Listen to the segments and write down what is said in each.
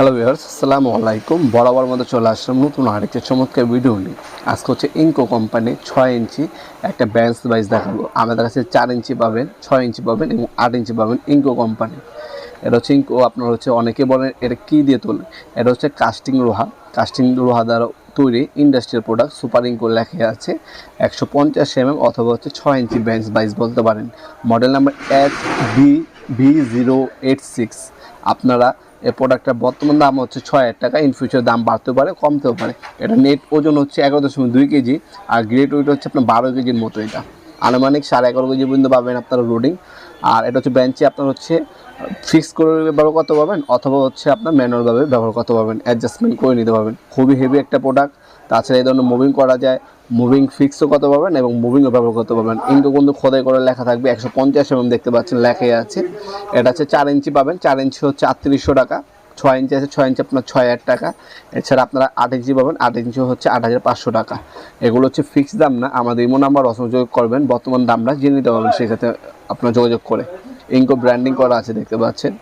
Hello viewers আসসালামু আলাইকুম বরাবর মধ্যে চলে আসলাম নতুন আরেকটি চমৎকার ভিডিও নিয়ে। আজকে হচ্ছে ইনকো কোম্পানি ছয় ইঞ্চি একটা ব্যান্স বাইজ দেখাবো। আমাদের কাছে চার ইঞ্চি পাবেন, ছয় ইঞ্চি পাবেন এবং আট ইঞ্চি পাবেন ইনকো কোম্পানি এটা হচ্ছে ইনকো আপনার হচ্ছে অনেকে বলেন, এটা কী দিয়ে তোলে? এটা হচ্ছে কাস্টিং লোহা। কাস্টিং লোহা দ্বারা তৈরি ইন্ডাস্ট্রিয়াল প্রোডাক্ট সুপার ইঙ্কো লেখা আছে একশো পঞ্চাশ এম অথবা হচ্ছে ছয় ইঞ্চি ব্যান্স বাইজ বলতে পারেন। Model number H B V zero eight six আপনারা এই প্রোডাক্টটা বর্তমান দাম হচ্ছে ছয় হাজার টাকা। ইন ফিউচার দাম বাড়তেও পারে, কমতেও পারে। এটা নেট ওজন হচ্ছে এগারো দশমিক দুই কেজি, আর গ্রেট ওয়েট হচ্ছে আপনার বারো কেজির মতো এটা। আনুমানিক সাড়ে এগারো কেজি পর্যন্ত পাবেন আপনারা রোডিং আর এটা হচ্ছে বেঞ্চে আপনার হচ্ছে ফিক্স করে ব্যবহার করতে পারবেন, অথবা হচ্ছে আপনার ম্যানুয়ালভাবে ব্যবহার করতে পারবেন। অ্যাডজাস্টমেন্ট করে নিতে পারবেন। খুবই হেভি একটা প্রোডাক্ট তাছাড়া এই ধরনের মুভিং করা যায় মুভিং ফিক্সও করতে পারবেন এবং মুভিংও ব্যবহার করতে পারবেন। ইনকো কিন্তু খোদাই করে লেখা থাকবে একশো পঞ্চাশ এবং দেখতে পাচ্ছেন লেখাই আছে। এটা হচ্ছে চার ইঞ্চি পাবেন, চার ইঞ্চি হচ্ছে আটত্রিশশো টাকা, ছয় ইঞ্চি আছে, ছয় ইঞ্চি আপনার ছয় হাজার টাকা। এছাড়া আপনারা আট ইঞ্চি পাবেন, আট ইঞ্চি হচ্ছে আট হাজার পাঁচশো টাকা। এগুলো হচ্ছে ফিক্স দাম না, আমাদের ইমো নাম্বার অসংযোগ করবেন, বর্তমান দামটা জেনে নিতে পারবেন, সেক্ষেত্রে আপনার যোগাযোগ করে। ইনকো ব্র্যান্ডিং করা আছে দেখতে পাচ্ছেন।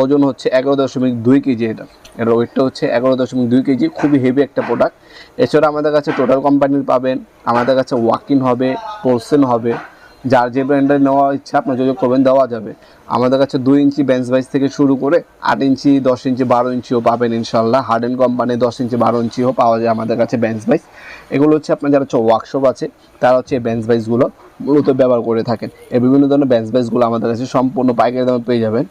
ওজন হচ্ছে এগারো দশমিক দুই কেজি এটা। এর ওয়েটটা হচ্ছে এগারো দশমিক দুই কেজি, খুবই হেভি একটা প্রোডাক্ট এছাড়া আমাদের কাছে টোটাল কোম্পানির পাবেন, আমাদের কাছে ওয়াকিন হবে পোলসেন হবে। যার যে ব্র্যান্ডের নেওয়া ইচ্ছা, আপনার যোগাযোগ করবেন, দেওয়া যাবে। আমাদের কাছে দুই ইঞ্চি বেঞ্চ বাইজ থেকে শুরু করে আট ইঞ্চি, দশ ইঞ্চি, বারো ইঞ্চিও পাবেন ইনশাল্লাহ হার্ড হার্ডেন কোম্পানি দশ ইঞ্চি, বারো ইঞ্চিও পাওয়া যায় আমাদের কাছে বেঞ্চ বাইজ এগুলো হচ্ছে আপনার যারা হচ্ছে ওয়ার্কশপ আছে, তারা হচ্ছে এই বেঞ্চ বাইজগুলো মূলত ব্যবহার করে থাকেন। এই বিভিন্ন ধরনের বেঞ্চ বাইজগুলো আমাদের কাছে সম্পূর্ণ পাইকারি দামে পেয়ে যাবেন।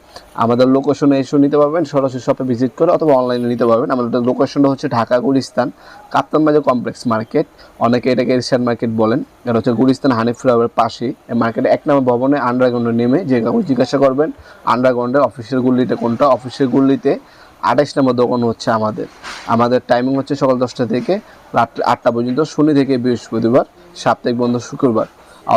আমাদের লোকেশনে এসে নিতে পারবেন, সরাসরি শপে ভিজিট করে অথবা অনলাইনে নিতে পারবেন। আমাদের লোকেশনটা হচ্ছে ঢাকা গুলিস্তান, কাপ্তান বাজার কমপ্লেক্স মার্কেট অনেকে এটাকে এশিয়ান মার্কেট বলেন। এটা হচ্ছে গুলিস্তান হানিফ ফ্লাওয়ারের পাশেই। এই মার্কেটে এক নম্বর ভবনে আন্ডারগ্রাউন্ডে নেমে যে কাউকে জিজ্ঞাসা করবেন আন্ডারগ্রাউন্ডে অফিসের গুলিতে কোনটা? অফিসের গুলিতে আঠাশ নম্বর দোকান হচ্ছে আমাদের। আমাদের টাইমিং হচ্ছে সকাল দশটা থেকে রাত আটটা পর্যন্ত, শনি থেকে বৃহস্পতিবার, সাপ্তাহিক বন্ধ শুক্রবার।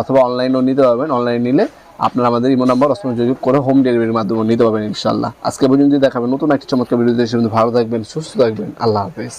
অথবা অনলাইনও নিতে পারবেন। অনলাইন নিলে আপনারা আমাদের ইমো নাম্বার অসময় যোগাযোগ করে হোম ডেলিভারির মাধ্যমে নিতে পারবেন ইনশাল্লাহ আজকে পর্যন্ত দেখাবেন নতুন একটি চমৎকার ভিডিও দেশের ভালো থাকবেন, সুস্থ থাকবেন। আল্লাহ হাফেজ।